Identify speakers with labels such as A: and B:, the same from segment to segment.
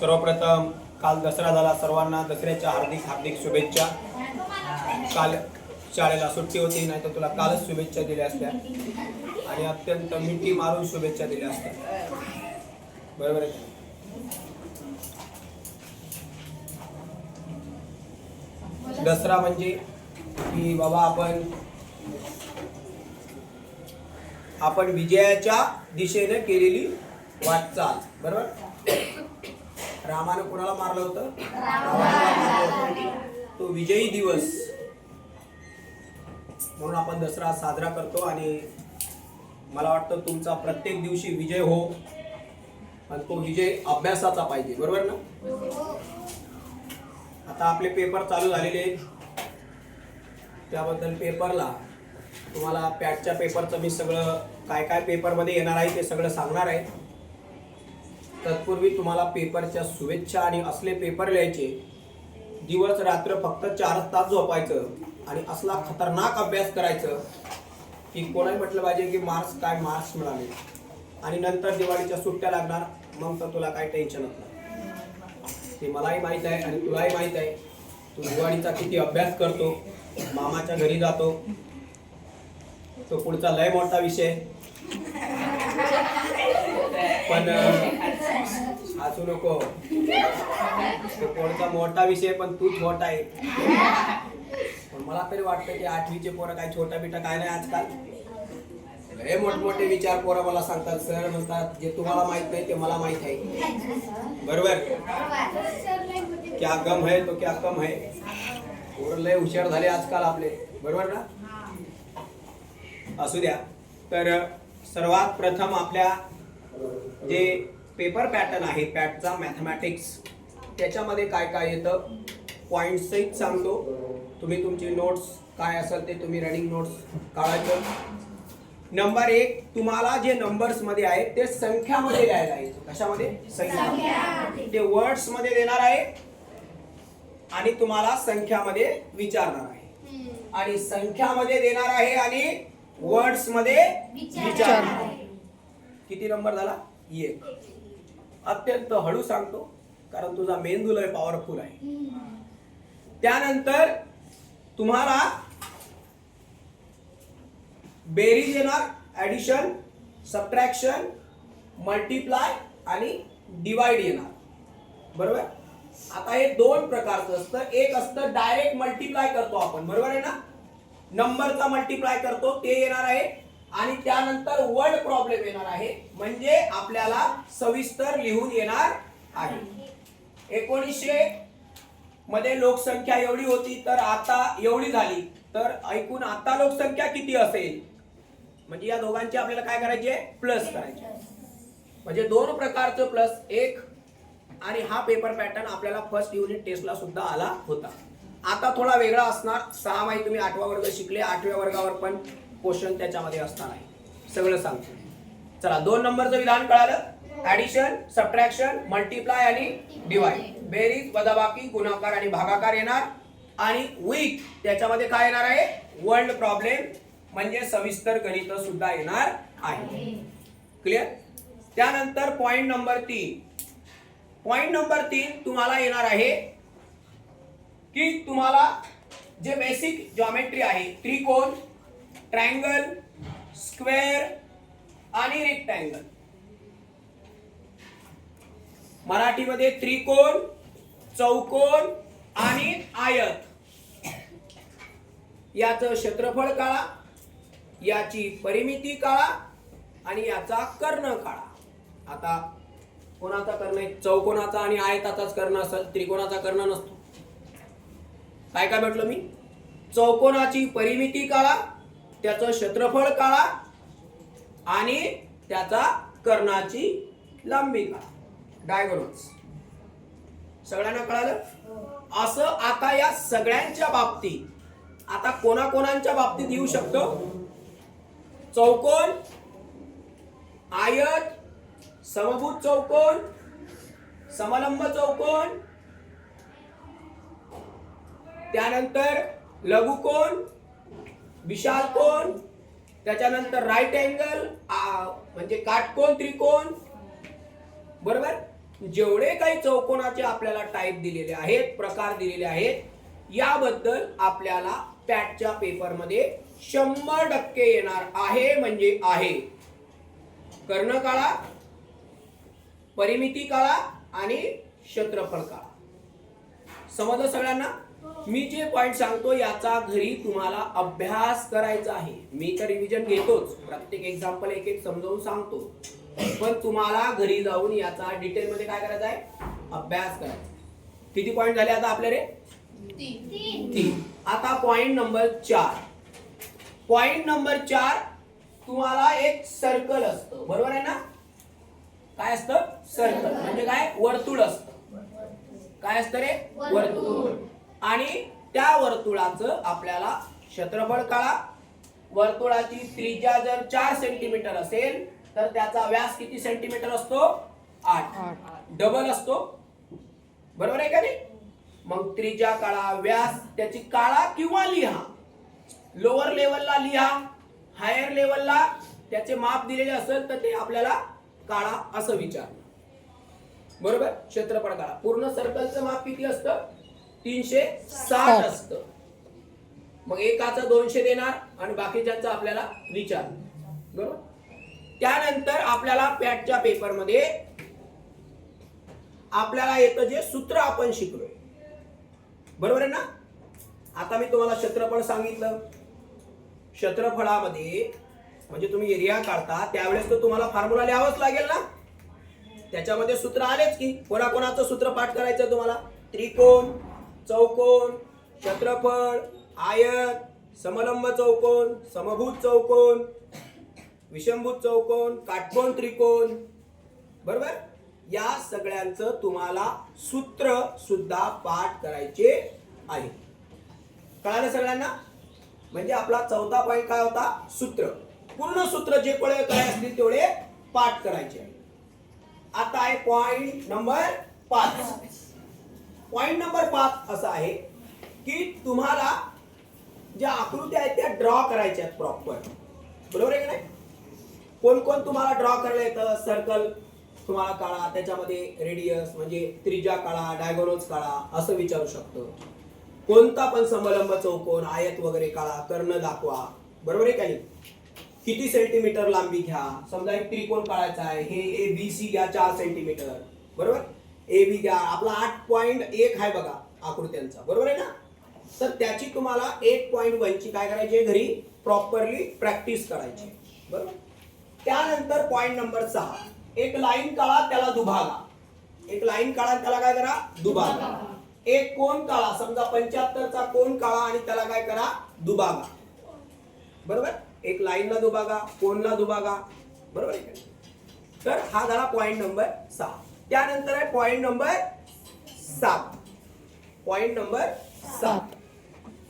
A: सर्वप्रथम काल दसरा झाला. सर्वांना दसऱ्याच्या हार्दिक हार्दिक शुभेच्छा. काल शाळेला सुट्टी होती नाही तर तुला कालच शुभेच्छा दिल्या असत्या. आणि अत्यंत मिठी मारून शुभेच्छा दिल्या असत्या. बरोबर आहे दसरा म्हणजे की बाबा आपण आपण विजयाच्या दिशेने केलेली वाटचाल. बरोबर? रामानं कोणाला मारलं होतं. तो विजयी दिवस. म्हणून आपण दसरा साजरा करतो आणि मला वाटतं तुमचा प्रत्येक दिवशी विजय हो. आणि तो विजय अभ्यासाचा पाहिजे बरोबर ना? आता आपले पेपर चालू झालेले आहेत. त्याबद्दल पेपरला तुम्हाला पॅटच्या पेपरचं मी सगळं काय काय पेपरमध्ये येणार आहे ते सगळं सांगणार आहे. तत्पूर्वी तुम्हाला पेपरच्या शुभेच्छा आणि असले पेपर लिहायचे. दिवस रात्र फक्त चार तास झोपायचं आणि असला खतरनाक अभ्यास करायचं. की कोणाही म्हटलं पाहिजे की मार्क्स काय मार्क्स मिळाले. आणि नंतर दिवाळीच्या सुट्ट्या लागणार मग तर तुला काय टेन्शन असणार ते मलाही माहीत आहे आणि तुलाही माहीत आहे. तू दिवाळीचा किती अभ्यास करतो मामाच्या घरी जातो. तो पुढचा लय मोठा विषय. पण हसू नको. पोरचा मोठा विषय पण तू मोठा आहे. पण मला तरी वाटतं की आठवीचे पोरं काय छोटा बिटा काय नाही आजकाल. लय मोठमोठे विचार पोरं मला सांगतात. सर म्हणतात जे तुम्हाला माहीत नाही ते मला माहीत आहे. बरोबर? क्या गम है तो क्या कम है. पोरं लय हुशार झाले आजकाल आपले. बरोबर ना? असू द्या. तर सर्वात प्रथम आपल्या जे पेपर पॅटर्न आहे पॅटचा मॅथमॅटिक्स त्याच्यामध्ये काय काय येतं? पॉईंट सहित सांगतो. तुम्ही तुमची नोट्स काय असेल ते तुम्ही रनिंग नोट्स काढायचं. नंबर एक तुम्हाला जे नंबर्समध्ये आहेत ते संख्यामध्ये लिहायला येतं कशामध्ये? संख्या. ते वर्ड्समध्ये देणार आहे आणि तुम्हाला संख्यामध्ये विचारणार आहे. आणि संख्यामध्ये देणार आहे आणि वर्ड्समध्ये विचारणार आहे. किती नंबर झाला? एक. अत्यंत हळू सांगतो कारण तुझा मेंदू लय पॉवरफुल आहे. त्यानंतर तुम्हाला बेरीज येणार ऍडिशन सबट्रॅक्शन मल्टिप्लाय आणि डिवाइड येणार. बरोबर? आता हे दोन प्रकारचं असतं. एक असतं डायरेक्ट मल्टिप्लाय करतो आपण. बरोबर आहे ना? नंबरचा मल्टिप्लाय करतो ते येणार आहे आणि त्यानंतर वर्ड प्रॉब्लेम येणार आहे. म्हणजे आपल्याला सविस्तर लिहून येणार आहे. एकोणीसशे मध्ये लोकसंख्या एवढी होती तर आता एवढी झाली. तर ऐकून आता लोकसंख्या किती असेल? म्हणजे या दोघांची आपल्याला काय करायचे प्लस करायचे म्हणजे दोन प्रकारचं प्लस एक आणि हा पेपर पॅटर्न आपल्याला फर्स्ट युनिट टेस्टला सुद्धा आला होता. आता थोडा वेगळा असणार. सहा माहिती तुम्ही आठवा वर्ग शिकले आठव्या वर्गावर पण क्वेश्चन त्याच्यामध्ये असणार आहे. सगळं सांगतो. चला दोन नंबरचं विधान कळालं. ऍडिशन सबट्रॅक्शन मल्टिप्लाय आणि डिवाइड बेरीज वजाबाकी गुणाकार आणि भागाकार येणार. आणि विथ त्याच्यामध्ये काय येणार आहे? वर्ल्ड प्रॉब्लेम म्हणजे सविस्तर गणित सुद्धा येणार आहे. क्लिअर त्यानंतर पॉइंट नंबर तीन. पॉइंट नंबर तीन तुम्हाला येणार आहे की तुम्हाला जे बेसिक जॉमेट्री आहे त्रिकोण ट्रँगल स्क्वेअर आणि रेक्टँगल मराठीमध्ये त्रिकोण चौकोन आणि आयत. याचं क्षेत्रफळ काळा याची परिमिती काळा आणि याचा कर्ण काळा आता कोणाचा कर्ण आहे? चौकोनाचा आणि आयताचाच कर्ण असेल त्रिकोणाचा कर्ण नसतो. काय काय म्हटलं मी? चौकोनाची परिमिती काळा त्याचं क्षेत्रफळ काढा आणि त्याचा कर्णाची लांबी काढा. डायगोनल्स सगळ्यांना कळालं? असं आता या सगळ्यांच्या बाबतीत आता कोणाकोणांच्या बाबतीत येऊ शकतो? चौकोन आयत समभूत चौकोन समलंब चौकोन त्यानंतर लघुकोन विशाल कोण? त्याच्यानंतर राईट अँगल म्हणजे काटकोन त्रिकोण. बरोबर? जेवढे काही चौकोनाचे आपल्याला टाईप दिलेले आहेत प्रकार दिलेले आहेत याबद्दल आपल्याला पॅटच्या पेपरमध्ये शंभर टक्के येणार आहे म्हणजे आहे. कर्ण काळा परिमिती काळा आणि क्षेत्रफळ काळा. समजलं सगळ्यांना? मी जे पॉइंट सांगतो याचा घरी तुम्हाला अभ्यास करायचा आहे. मी तर रिव्हिजन घेतोच. प्रत्येक एक्झाम्पल एक एक समजावून सांगतो. पण तुम्हाला घरी जाऊन याचा डिटेल मध्ये काय करायचा आहे? अभ्यास करायचा किती पॉइंट झाले आता आपले रे तीन. आता पॉइंट नंबर चार. पॉइंट नंबर चार तुम्हाला एक सर्कल असतं. बरोबर आहे ना? काय असतं? सर्कल म्हणजे काय? वर्तुळ असतं. काय असतं रे? वर्तुळ. आणि त्या वर्तुळाचं आपल्याला क्षेत्रफळ काढा वर्तुळाची त्रिज्या जर चार सेंटीमीटर असेल तर त्याचा व्यास किती सेंटीमीटर असतो? आठ. डबल असतो. बरोबर आहे का नाही? मग त्रिज्या काळा व्यास त्याची काळा किंवा लिहा. लोअर लेवलला लिहा हायर लेवलला त्याचे माप दिलेले असेल तर ते आपल्याला काळा असं विचार बरोबर? क्षेत्रफळ काळा. पूर्ण सर्कलचं माप किती असतं? तीनशे साठ असतं. मग एकाचं दोनशे देणार आणि बाकीच्यांचं आपल्याला विचार. बरोबर? त्यानंतर आपल्याला पॅटच्या पेपरमध्ये आपल्याला येतं जे सूत्र आपण शिकलोय बरोबर आहे ना? आता मी तुम्हाला क्षेत्रफळ सांगितलं. क्षेत्रफळामध्ये म्हणजे तुम्ही एरिया काढता त्यावेळेस तर तुम्हाला फॉर्म्युला लिहावंच लागेल ना? त्याच्यामध्ये सूत्र आलेच की कोणाकोणाचं सूत्र पाठ करायचं तुम्हाला? त्रिकोण चौकोन क्षेत्रफळ आयत समलंब चौकोन समभूत चौकोन विषमभूत चौकोन काटकोन त्रिकोण. बरोबर? या सगळ्यांचं तुम्हाला सूत्र सुद्धा पाठ करायचे आहे. कळालं सगळ्यांना? म्हणजे आपला चौथा पॉईंट काय होता? सूत्र. पूर्ण सूत्र जे कोळे काय असतील तेवढे पाठ करायचे. आता आहे पॉइंट नंबर पाच. पॉइंट नंबर पाच असा आहे की तुम्हाला ज्या आकृत्या आहेत त्या ड्रॉ करायच्या आहेत प्रॉपर बरोबर आहे की नाही? कोण कोण तुम्हाला ड्रॉ करायला येतं? सर्कल तुम्हाला काढा त्याच्यामध्ये रेडियस म्हणजे त्रिज्या काढा डायगोनोज काढा असं विचारू शकतो. कोणता पण समलंब चौकोन आयत वगैरे काढा कर्ण दाखवा. बरोबर आहे का नाही? किती सेंटीमीटर लांबी घ्या? समजा एक त्रिकोण काढायचा आहे हे ए बी सी घ्या चार सेंटीमीटर बरोबर? ए बी घ्या आपला आठ पॉईंट एक आहे बघा आकृत्यांचा. बरोबर आहे ना? तर त्याची तुम्हाला एक पॉईंट वनची काय करायची आहे घरी? प्रॉपरली प्रॅक्टिस करायची बरोबर? त्यानंतर पॉईंट नंबर सहा. एक लाईन काळा त्याला दुभागा. एक लाईन काढा त्याला काय करा? दुभागा. एक कोण काळा समजा पंच्याहत्तरचा कोण काळा आणि त्याला काय करा? दुभागा. बरोबर? एक लाईनला दुभागा कोणला दुभागा? बरोबर आहे तर हा झाला पॉईंट नंबर सहा. त्यानंतर आहे पॉइंट नंबर सात. पॉइंट नंबर सात.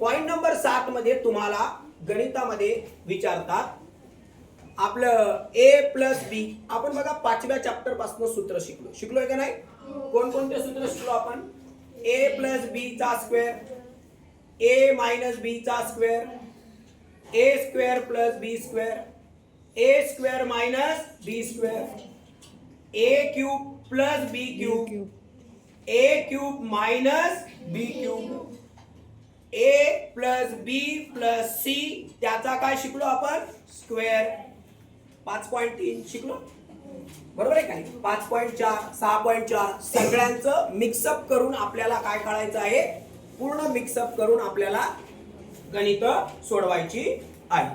A: पॉइंट नंबर सात मध्ये तुम्हाला गणितामध्ये विचारतात आपलं ए प्लस बी आपण बघा पाचव्या चॅप्टरपासून सूत्र शिकलो. शिकलोय का नाही? कोणकोणते सूत्र शिकलो आपण? ए प्लस बी चा स्क्वेअर ए मायनस बी चा square A square plus B square A square minus B square A cube plus B cube A cube minus B cube A plus B plus C त्याचा काय शिकलो आपण? स्क्वेअर पाच point तीन शिकलो? बरोबर आहे काय पाच पॉईंट चार सहा पॉईंट चार सगळ्यांचं मिक्सअप करून आपल्याला काय काढायचं आहे? पूर्ण मिक्सअप करून आपल्याला गणित सोडवायची आहे.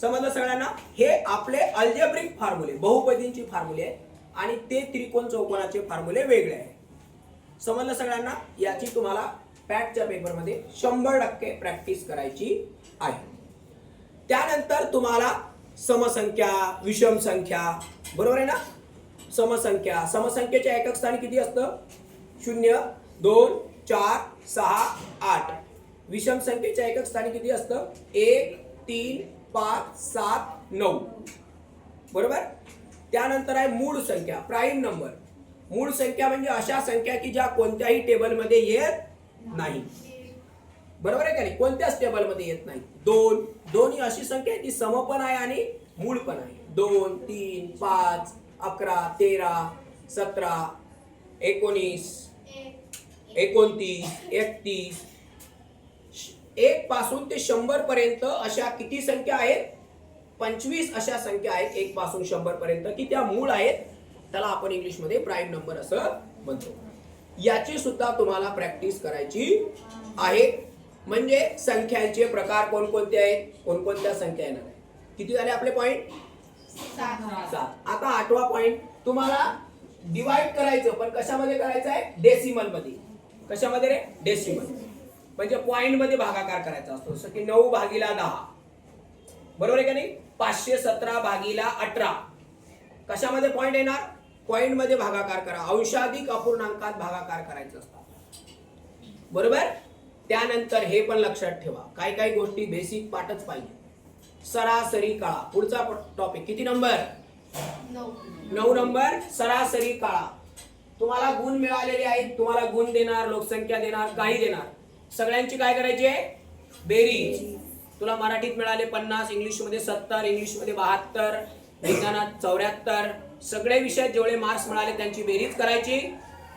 A: समजलं सगळ्यांना? हे आपले अल्जेब्रिक फॉर्म्युले बहुपदींची फॉर्म्युले आहेत आणि ते त्रिकोण चौकोनाचे फॉर्म्युले वेगळे आहेत. समजलं सगळ्यांना? याची तुम्हाला पॅटच्या पेपरमध्ये शंभर टक्के प्रॅक्टिस करायची आहे. त्यानंतर तुम्हाला समसंख्या विषम संख्या बरोबर आहे ना? समसंख्या. समसंख्येच्या एकक स्थानी किती असतं? शून्य दोन चार सहा आठ. विषम संख्येच्या एकक स्थानी किती असतं? एक तीन पाच सात नऊ. बरोबर? त्यानंतर आहे मूळ संख्या प्राईम नंबर. मूळ संख्या म्हणजे अशा संख्या की ज्या कोणत्याही टेबलमध्ये येत नाही. बरोबर आहे का नाही? कोणत्याच टेबलमध्ये येत नाही. दोन. दोन ही अशी संख्या आहे ती सम पण आहे आणि मूळ पण आहे. दोन तीन पाच अकरा तेरा सतरा एकोणीस एकोणतीस एकतीस. एक पासून ते शंभर पर्यंत अशा किती संख्या आहेत? पंचवीस अशा संख्या आहेत एक पासून शंभर पर्यंत की त्या मूळ आहेत. त्याला आपण इंग्लिशमध्ये प्राईम नंबर असं म्हणतो. याची सुद्धा तुम्हाला प्रॅक्टिस करायची आहे. म्हणजे संख्यांचे प्रकार कोणकोणते आहेत? कोणकोणत्या संख्या येणार आहेत? किती झाले आपले पॉइंट सात. आता आठवा पॉइंट तुम्हाला डिवाइड करायचं पण कशामध्ये करायचं आहे? डेसिमलमध्ये. कशामध्ये रे? डेसिमल म्हणजे पॉइंटमध्ये भागाकार करायचा असतो. जसं की नऊ भागीला दहा. बरोबर आहे का नाही? पाचशे सतरा भागीला अठरा. कशामध्ये पॉईंट येणार? पॉईंटमध्ये भागाकार करा. अंशाधिक अपूर्णांकात भागाकार करायचं असतात बरोबर? त्यानंतर हे पण लक्षात ठेवा. काय काय गोष्टी बेसिक पाठच पाहिजे. सरासरी काळा. पुढचा टॉपिक किती नंबर नऊ नंबर सरासरी काळा. तुम्हाला गुण मिळालेले आहेत. तुम्हाला गुण देणार लोकसंख्या देणार काही देणार. सगळ्यांची काय करायची आहे? बेरीज. तुला मराठीत मिळाले पन्नास इंग्लिशमध्ये सत्तर इंग्लिशमध्ये बहात्तर विज्ञानात चौऱ्याहत्तर. सगळे विषय जेवढे मार्क्स मिळाले त्यांची बेरीज करायची.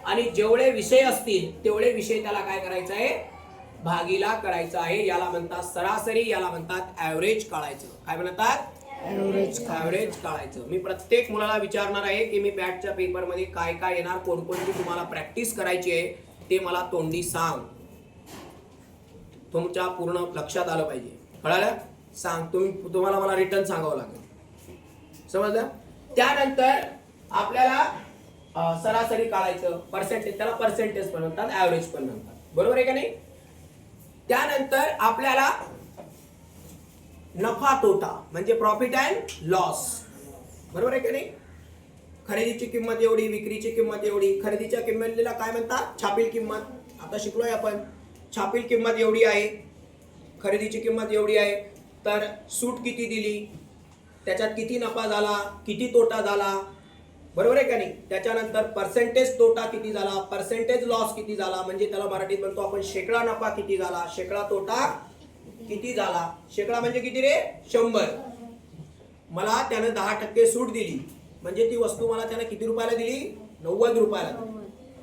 A: आणि जेवढे विषय असतील तेवढे विषय त्याला काय करायचं आहे? भागीला करायचं आहे. याला म्हणतात सरासरी याला म्हणतात ऍव्हरेज काढायचं. काय म्हणतात?
B: ॲव्हरेज
A: ॲव्हरेज काढायचं. मी प्रत्येक मुलाला विचारणार आहे की मी बॅटच्या पेपरमध्ये काय काय येणार कोणकोणती तुम्हाला प्रॅक्टिस करायची आहे ते मला तोंडी सांग. तुमच्या पूर्ण लक्षात आलं पाहिजे. कळालं? सांग तुम्ही तुम्हाला मला रिटर्न सांगावं लागेल. समजलं? त्यानंतर आपल्याला सरासरी काढायचं पर्सेंटेज त्याला पर्सेंटेज पण म्हणतात ॲव्हरेज पण म्हणतात. बरोबर आहे का नाही? त्यानंतर आपल्याला नफा तोटा म्हणजे प्रॉफिट अँड लॉस बरोबर आहे का नाही? खरेदीची किंमत एवढी विक्रीची किंमत एवढी. खरेदीच्या किंमतीला काय म्हणतात? छापील किंमत. आता शिकलोय आपण. छापील किंमत एवढी आहे. खरेदीची किंमत एवढी आहे. तर सूट किती दिली? त्याच्यात किती नफा झाला? किती तोटा झाला? बरोबर आहे का नाही? त्याच्यानंतर पर्सेंटेज तोटा किती झाला? पर्सेंटेज लॉस किती झाला? म्हणजे त्याला मराठीत म्हणतो आपण शेकडा नफा किती झाला? शेकडा तोटा किती झाला? शेकडा म्हणजे किती रे? शंभर. मला त्यानं दहा टक्के सूट दिली. म्हणजे ती वस्तू मला त्यानं किती रुपयाला दिली? नव्वद रुपयाला.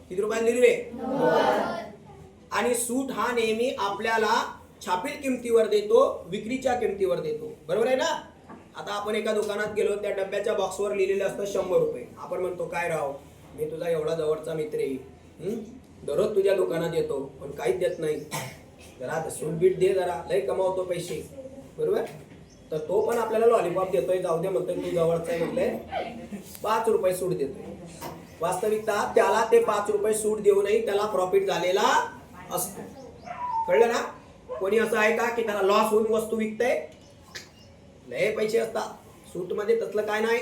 A: किती रुपयाला दिली रे? आणि सूट हा नेहमी आपल्याला छापील किमतीवर देतो विक्रीच्या किमतीवर देतो. बरोबर आहे ना? आता आपण एका दुकानात गेलो त्या डब्याच्या बॉक्सवर लिहिलेलं असतं शंभर रुपये. आपण म्हणतो काय राव? मी तुझा एवढा जवळचा मित्र आहे. दररोज तुझ्या दुकानात येतो पण काहीच देत नाही. जरा सूट बीट दे जरा. लय कमावतो पैसे. बरोबर? तर तो पण आपल्याला लॉलीपॉप देतोय. जाऊ दे म्हणतोय तू जवळचा आहे म्हटलंय. पाच रुपये सूट देतोय. वास्तविकता त्याला ते पाच रुपये सूट देऊनही त्याला प्रॉफिट झालेला असतो. कळलं ना? कोणी असं आहे का की त्याला लॉस होऊन वस्तू विकते लय पैसे असतात. सूटमध्ये तसलं काय नाही.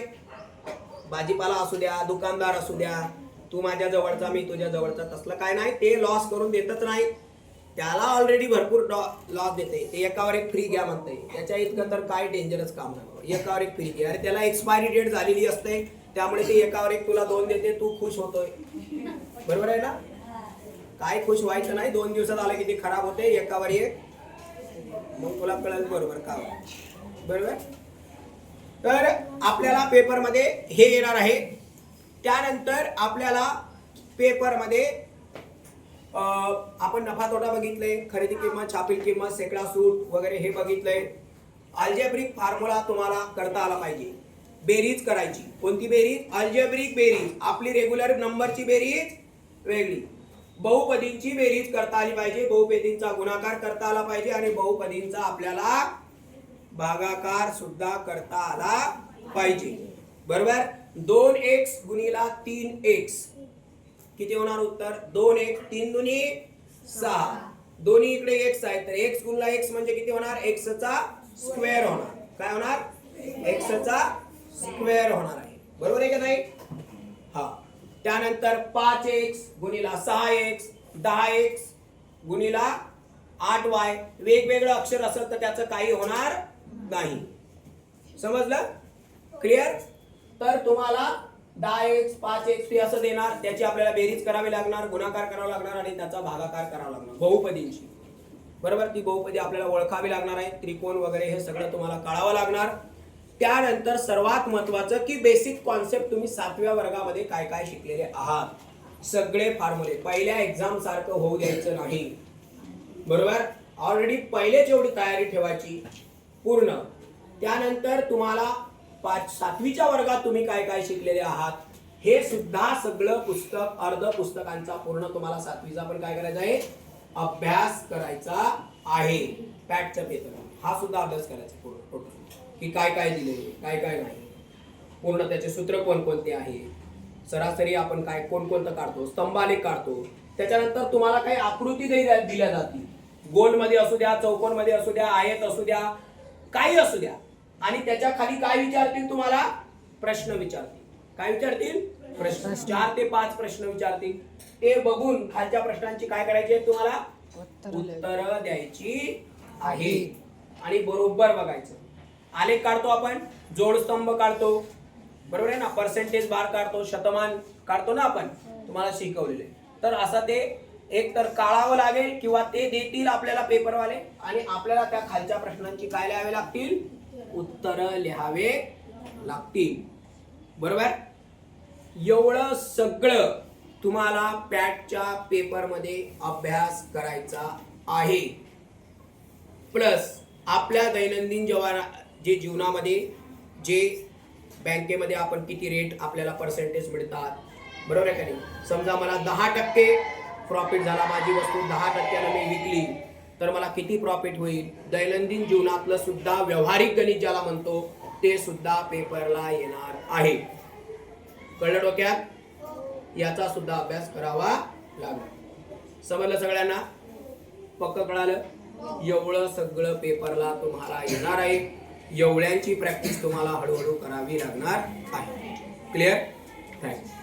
A: भाजीपाला असू द्या दुकानदार असू द्या तू माझ्या जवळचा मी तुझ्या जवळचा तसलं काय नाही. ते लॉस करून देतच नाही. त्याला ऑलरेडी भरपूर लॉस देते ते एकावर एक फ्री घ्या म्हणते त्याच्या इतकं तर काय डेंजरस काम नाही एकावर एक फ्री घ्या. अरे त्याला एक्सपायरी डेट झालेली असते. त्यामुळे ते एकावर एक तुला दोन देते. तू खुश होतोय. बरोबर आहे ना? काय खुश व्हायचं नाही. दोन दिवसात आलं की ते खराब होते एकावर एक. मग तुला कळेल बरोबर का बरोबर? तर आपल्याला पेपरमध्ये हे येणार आहे. त्यानंतर आपल्याला पेपरमध्ये आपण नफा तोटा बघितले खरेदी किंमत छापील किंमत सेकडा सूट वगैरे हे बघितलंय. अल्जेब्रिक फॉर्म्युला तुम्हाला करता आला पाहिजे. बेरीज करायची. कोणती बेरीज अल्जेब्रिक बेरीज आपली रेग्युलर नंबरची बेरीज वेगळी. बहुपदींची बेरीज करता आली पाहिजे बहुपदींचा गुणाकार करता आला पाहिजे आणि बहुपदींचा आपल्याला भागाकार सुद्धा करता आला पाहिजे. बरोबर? दोन एक्स गुणीला तीन एक्स. किती होणार उत्तर? दोन एक तीन दुनी सहा. दोन्ही इकडे एक्स आहे तर एक्स गुणला एक्स म्हणजे किती होणार? एक्सचा स्क्वेअर होणार. काय होणार? एक्सचा स्क्वेअर होणार आहे. बरोबर आहे का नाही? हा. त्यानंतर पाच एक्स गुणीला सहा एक्स दहा एक्स गुणीला आठ वाय. वेगवेगळं अक्षर असेल तर त्याचं काही होणार नाही. समजलं? क्लिअर तर तुम्हाला दहा एक्स पाच एक्स ते असं देणार. त्याची आपल्याला बेरीज करावी लागणार गुणाकार करावा लागणार आणि त्याचा भागाकार करावा लागणार. बहुपदींची. बरोबर? ती बहुपदी आपल्याला ओळखावी लागणार आहे. त्रिकोण वगैरे हे सगळं तुम्हाला कळावं लागणार. त्यानंतर सर्वात महत्वाचं की बेसिक कॉन्सेप्ट तुम्ही सातव्या वर्गामध्ये काय काय शिकलेले आहात? सगळे फॉर्म्युले पहिल्या एक्झाम सारखं होऊ द्यायचं नाही. बरोबर? ऑलरेडी पहिले जेवढी तयारी ठेवायची. पूर्ण. त्यानंतर तुम्हाला पाच सातवीच्या वर्गात तुम्ही काय काय शिकलेले आहात? हे सुद्धा सगळं पुस्तक अर्ध पुस्तकांचा पूर्ण तुम्हाला सातवीचा पण काय करायचा आहे? अभ्यास करायचा आहे. पॅटच्या पेपर हा सुद्धा अभ्यास करायचा पूर्ण टोटल की काय काय दिले काय काय नाही. पूर्ण त्याचे सूत्र कोणकोणते आहे सरासरी आपण काय कोणकोणतं काढतो? स्तंभालेख काढतो. त्याच्यानंतर तुम्हाला काही आकृती दिल्या दिल्या जातील. गोलमध्ये असू द्या चौकोनमध्ये असू द्या आयत असू द्या काही असू द्या. आणि त्याच्याखाली काय विचारतील तुम्हाला? प्रश्न विचारतील. काय विचारतील? प्रश्न. चार ते पाच प्रश्न विचारतील. ते बघून खालच्या प्रश्नांची काय करायची आहे तुम्हाला? उत्तर द्यायची. आहे आणि बरोबर बघायचं. आलेख काढतो आपण जोडस्तंभ काढतो. बरोबर आहे ना? पर्सेंटेज बार काढतो शतमान काढतो ना आपण? तुम्हाला शिकवलेले. तर असं ते एक तर काढावं लागेल किंवा ते देतील आपल्याला पेपरवाले आणि आपल्याला त्या खालच्या प्रश्नांची काय लिहावे लागतील? उत्तर लिहावे लागतील. बरोबर? एवढं सगळं तुम्हाला पॅटच्या पेपरमध्ये अभ्यास करायचा आहे. प्लस आपल्या दैनंदिन जेव्हा जे जीवनामध्ये जे बँकेमध्ये आपण किती रेट आपल्याला पर्सेंटेज मिळतात. बरोबर आहे का नाही? समजा मला दहा टक्के प्रॉफिट झाला माझी वस्तू दहा टक्क्यानं मी विकली तर मला किती प्रॉफिट होईल? दैनंदिन जीवनातलं सुद्धा व्यावहारिक गणित ज्याला म्हणतो ते सुद्धा पेपरला येणार आहे. कळलं डोक्यात? याचा सुद्धा अभ्यास करावा लागला. समजलं सगळ्यांना? पक्क कळालं? एवढं सगळं पेपरला तुम्हाला येणार आहे. एवढ्यांची प्रॅक्टिस तुम्हाला हळूहळू करावी लागणार आहे. Clear thank you